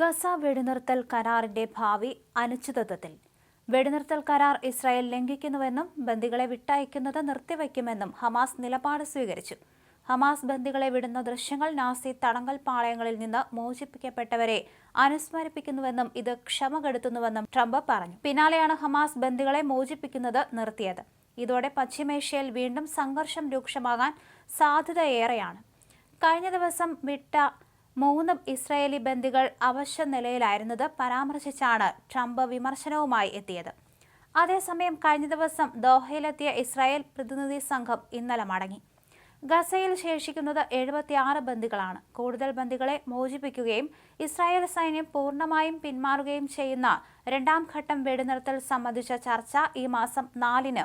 Gaza വെടിനിർത്തൽ കരാറിന്റെ ഭാവി അനിശ്ചിതത്വത്തിൽ. വെടിനിർത്തൽ കരാർ ഇസ്രായേൽ ലംഘിക്കുന്നുവെന്നും ബന്ദികളെ വിട്ടയക്കുന്നത് നിർത്തിവയ്ക്കുമെന്നും ഹമാസ് നിലപാട് സ്വീകരിച്ചു. ഹമാസ് ബന്ദികളെ വിടുന്ന ദൃശ്യങ്ങൾ നാസി തടങ്കൽ പാളയങ്ങളിൽ നിന്ന് മോചിപ്പിക്കപ്പെട്ടവരെ അനുസ്മരിപ്പിക്കുന്നുവെന്നും ഇത് ക്ഷമ കെടുത്തുന്നുവെന്നും ട്രംപ് പറഞ്ഞു. പിന്നാലെയാണ് ഹമാസ് ബന്ദികളെ മോചിപ്പിക്കുന്നത് നിർത്തിയത്. ഇതോടെ പശ്ചിമേഷ്യയിൽ വീണ്ടും സംഘർഷം രൂക്ഷമാകാൻ സാധ്യതയേറെയാണ്. കഴിഞ്ഞ ദിവസം വിട്ട മൂന്ന് ഇസ്രായേലി ബന്ദികൾ അവശ്യ നിലയിലായിരുന്നത് പരാമർശിച്ചാണ് ട്രംപ് വിമർശനവുമായി എത്തിയത്. അതേസമയം കഴിഞ്ഞ ദിവസം ദോഹയിലെത്തിയ ഇസ്രായേൽ പ്രതിനിധി സംഘം ഇന്നലെ മടങ്ങി. ഗസയിൽ ശേഷിക്കുന്നത് എഴുപത്തിയാറ് ബന്ദികളാണ്. കൂടുതൽ ബന്ദികളെ മോചിപ്പിക്കുകയും ഇസ്രായേൽ സൈന്യം പൂർണമായും പിന്മാറുകയും ചെയ്യുന്ന രണ്ടാം ഘട്ടം വെടിനിർത്തൽ സംബന്ധിച്ച ചർച്ച ഈ മാസം നാലിന്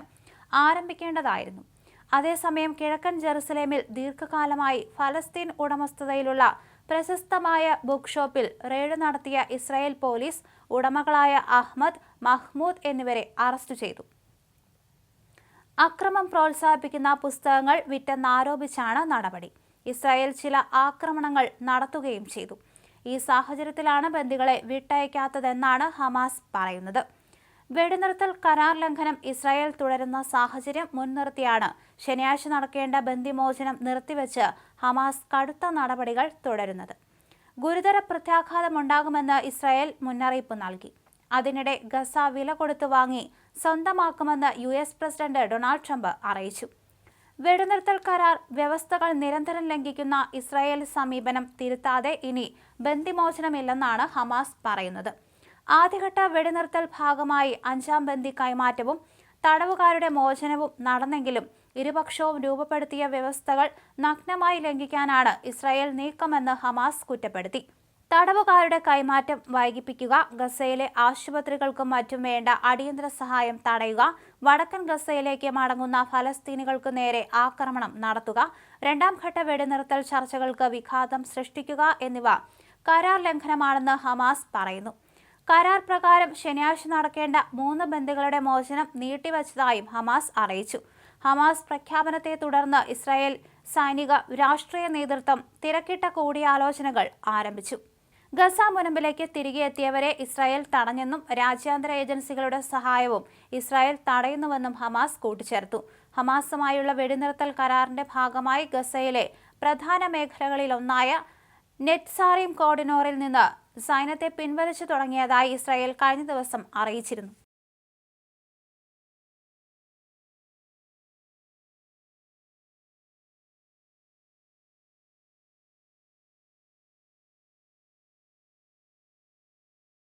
ആരംഭിക്കേണ്ടതായിരുന്നു. അതേസമയം കിഴക്കൻ ജെറുസലേമിൽ ദീർഘകാലമായി ഫലസ്തീൻ ഉടമസ്ഥതയിലുള്ള പ്രശസ്തമായ ബുക്ക് ഷോപ്പിൽ റെയ്ഡ് നടത്തിയ ഇസ്രായേൽ പോലീസ് ഉടമകളായ അഹ്മദ് മഹ്മൂദ് എന്നിവരെ അറസ്റ്റ് ചെയ്തു. അക്രമം പ്രോത്സാഹിപ്പിക്കുന്ന പുസ്തകങ്ങൾ വിറ്റെന്നാരോപിച്ചാണ് നടപടി. ഇസ്രായേൽ ചില ആക്രമണങ്ങൾ നടത്തുകയും ചെയ്തു. ഈ സാഹചര്യത്തിലാണ് ബന്ദികളെ വിട്ടയക്കാത്തതെന്നാണ് ഹമാസ് പറയുന്നത്. വെടിനിർത്തൽ കരാർ ലംഘനം ഇസ്രായേൽ തുടരുന്ന സാഹചര്യം മുൻനിർത്തിയാണ്. ശനിയാഴ്ച നടക്കേണ്ട ബന്ദിമോചനം നിർത്തിവെച്ച് ഹമാസ് കടുത്ത നടപടികൾ തുടരുന്നത്. ഗുരുതര പ്രത്യാഘാതമുണ്ടാകുമെന്ന് ഇസ്രായേൽ മുന്നറിയിപ്പ് നൽകി. അതിനിടെ ഗസ വില കൊടുത്തു വാങ്ങി സ്വന്തമാക്കുമെന്ന് U S president Donald Trump അറിയിച്ചു. വെടിനിർത്തൽ കരാർ വ്യവസ്ഥകൾ നിരന്തരം ലംഘിക്കുന്ന ഇസ്രായേൽ സമീപനം തിരുത്താതെ ഇനി ബന്ദിമോചനമില്ലെന്നാണ് ഹമാസ് പറയുന്നത്. ആദ്യഘട്ട വെടിനിർത്തൽ ഭാഗമായി അഞ്ചാം ബന്ദി കൈമാറ്റവും തടവുകാരുടെ മോചനവും നടന്നെങ്കിലും ഇരുപക്ഷവും രൂപപ്പെടുത്തിയ വ്യവസ്ഥകൾ നഗ്നമായി ലംഘിക്കാനാണ് ഇസ്രായേൽ നീക്കമെന്ന് ഹമാസ് കുറ്റപ്പെടുത്തി. തടവുകാരുടെ കൈമാറ്റം വൈകിപ്പിക്കുക ഗസയിലെ ആശുപത്രികൾക്കും മറ്റും വേണ്ട അടിയന്തര സഹായം തടയുക വടക്കൻ ഗസയിലേക്ക് മടങ്ങുന്ന ഫലസ്തീനികൾക്ക് നേരെ ആക്രമണം നടത്തുക രണ്ടാം ഘട്ട വെടിനിർത്തൽ ചർച്ചകൾക്ക് വിഘാതം സൃഷ്ടിക്കുക എന്നിവ കരാർ ലംഘനമാണെന്ന് ഹമാസ് പറയുന്നു. കരാർ പ്രകാരം ശനിയാഴ്ച നടക്കേണ്ട മൂന്ന് ബന്ദികളുടെ മോചനം നീട്ടിവച്ചതായും ഹമാസ് അറിയിച്ചു. ഹമാസ് പ്രഖ്യാപനത്തെ തുടർന്ന് ഇസ്രായേൽ സൈനിക രാഷ്ട്രീയ നേതൃത്വം തിരക്കിട്ട കൂടിയാലോചനകൾ ആരംഭിച്ചു. ഗസ മുനമ്പിലേക്ക് തിരികെ എത്തിയവരെ ഇസ്രായേൽ തടഞ്ഞെന്നും രാജ്യാന്തര ഏജൻസികളുടെ സഹായവും ഇസ്രായേൽ തടയുന്നുവെന്നും ഹമാസ് കൂട്ടിച്ചേർത്തു. ഹമാസുമായുള്ള വെടിനിർത്തൽ കരാറിന്റെ ഭാഗമായി ഗസയിലെ പ്രധാന മേഖലകളിലൊന്നായ നെറ്റ്സാറിം കോർഡിനോറിൽ നിന്ന് സൈന്യത്തെ പിൻവലിച്ചു തുടങ്ങിയതായി ഇസ്രായേൽ കഴിഞ്ഞ ദിവസം അറിയിച്ചിരുന്നു.